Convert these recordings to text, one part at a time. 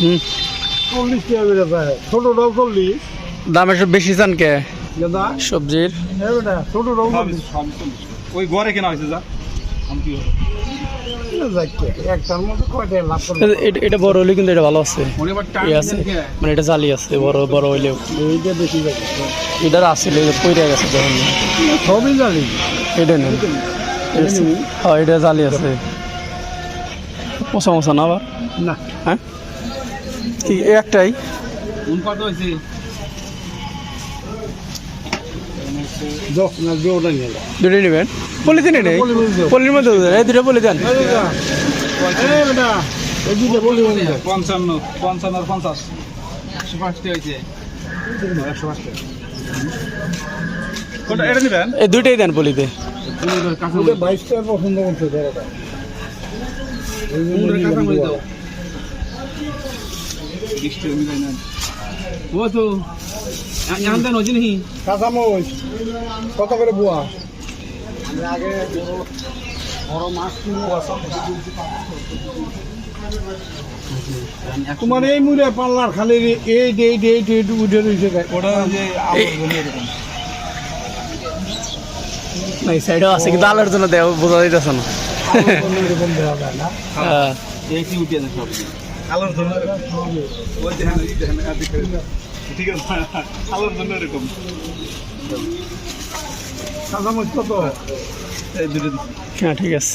হুম চল্লিশ টাকা বেড়ে যায় ছোটোটাও চল্লিশ। দাম একটু বেশি চান কে? সবজির। ছোটোটাও ওই ঘরে কেনা হয়েছে যা। আমি কি হবে? যাচ্ছে একটার মধ্যে কয়টা লাভ করবে এ- এটা- এটা বড় হলে কিন্তু এটা ভালো আছে। আছে। মানে এটা জালি আছে বড় বড় হইলেও। এটার আসলে পইরা গেছে যখন। সবই জানি এটা নেই হ্যাঁ এটা জালি আছে। মশা মশা না আবার? না। হ্যাঁ? কি এই একটাই? কত হয়েছে দুটোই নেবেন? পলিথিন নেই পলির মধ্যে এই দুটো দেন। পঞ্চান্ন পঞ্চান্ন পঞ্চাশ। হয়েছে। দুইটাই দেন পলিতে। দুটো বাইশ পছন্দ করছে ও তো দেন হচ্ছে নাকি কাঁচামরিচ কত করে বুয়া আগে বড় মাছ তোমার এই মুড়ে পাল্লার খালি এই ডে এই ডে এই ডে একটু উঠে রয়েছে ওটা যে এই সাইডেও আছে কিন্তু আলোর জন্য দেওয়া বোঝা যাইতেছে না। হ্যাঁ। আলোর জন্য ঠিক আছে আলোর জন্য এরকম। কাঁচামরিচ কত? এই দুটো হ্যাঁ ঠিক আছে।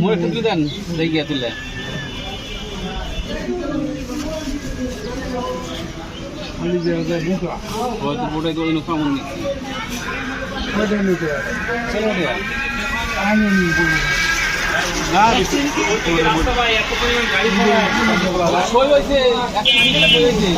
মই দেন দেখি তুলে। কই হয়েছে একশো বিশ কই হয়েছে।